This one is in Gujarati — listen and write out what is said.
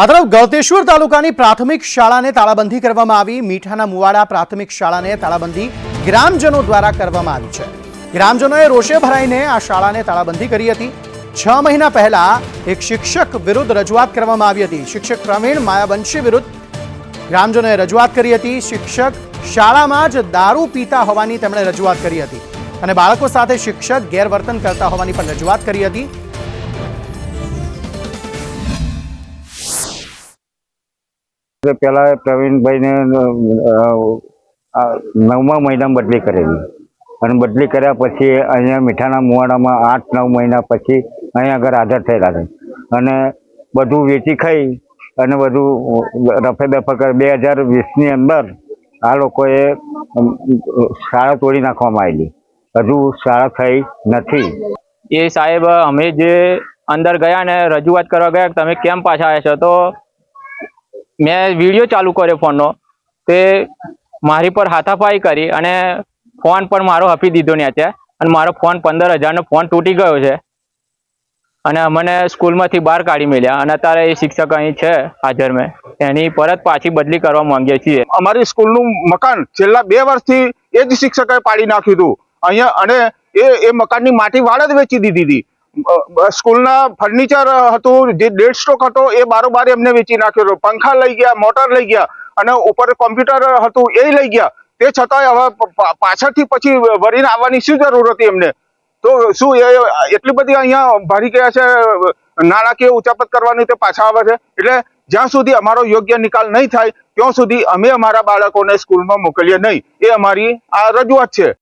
આ તરફ ગળતેશ્વર તાલુકાની પ્રાથમિક શાળાને તાળાબંધી કરવામાં આવી. મીઠાના મુવાડા પ્રાથમિક શાળાને તાળાબંધી ગ્રામજનો દ્વારા કરવામાં આવી છે. ગ્રામજનોએ રોષે ભરાઈને આ શાળાને તાળાબંધી કરી હતી. છ મહિના પહેલા એક શિક્ષક વિરુદ્ધ રજૂઆત કરવામાં આવી હતી. શિક્ષક પ્રવીણ માયાવંશી વિરુદ્ધ ગ્રામજનોએ રજૂઆત કરી હતી. શિક્ષક શાળામાં જ દારૂ પીતા હોવાની તેમણે રજૂઆત કરી હતી. અને બાળકો સાથે શિક્ષક ગેરવર્તન કરતા હોવાની પણ રજૂઆત કરી હતી. તો પેલા પ્રવીણભાઈને નવમા મહિનામાં બદલી કરેલી. અને બદલી કર્યા પછી અહીંયા મીઠાના મુવાડામાં આઠ, નવ મહિના પછી અહીંયા આગળ હાજર થયેલા છે. અને બધું વેચી ખાઈ અને બધું રફે દફે કરી બે હજાર વીસની અંદર આ લોકોએ શાળા તોડી નાખવામાં આવેલી. હજુ શાળા થઈ નથી. એ સાહેબ, અમે જે અંદર ગયા ને રજૂઆત કરવા ગયા તમે કેમ પાછા આવ્યા છો? તો મેં વીડિયો ચાલુ કર્યો ફોનનો. તે મારી પર હાથાપાઈ કરી અને ફોન પણ મારો આપી દીધો ને ત્યાં અને મારો ફોન પંદર હજારનો ફોન તૂટી ગયો છે. અને અમને સ્કૂલમાંથી બહાર કાઢી મળ્યા અને અત્યારે એ શિક્ષક અહીં છે હાજર મેં. એની પરત પાછી બદલી કરવા માંગીએ છીએ. અમારી સ્કૂલનું મકાન છેલ્લા બે વર્ષથી એ જ શિક્ષકે પાડી નાખ્યું હતું. અહીંયા અને એ એ મકાનની માટી વાળ જ વેચી દીધી હતી. સ્કૂલના ફર્નિચર હતું, જે ડેડ સ્ટોક હતો, એ બારોબાર એમને વેચી નાખ્યો પંખા લઈ ગયા, મોટર લઈ ગયા અને ઉપર કોમ્પ્યુટર હતું, એ લઈ ગયા. તે છતાંય હવે પાછળથી પછી વળીને આવવાની શું જરૂર હતી એમને? તો શું એ એટલી બધી અહીંયા ભરી ગયા છે? નાણાકીય ઉચાપત કરવાની તે પાછા આવે છે? એટલે જ્યાં સુધી અમારો યોગ્ય નિકાલ નહીં થાય, ત્યાં સુધી અમે અમારા બાળકોને સ્કૂલમાં મોકલીએ નહીં. એ અમારી આ રજૂઆત છે.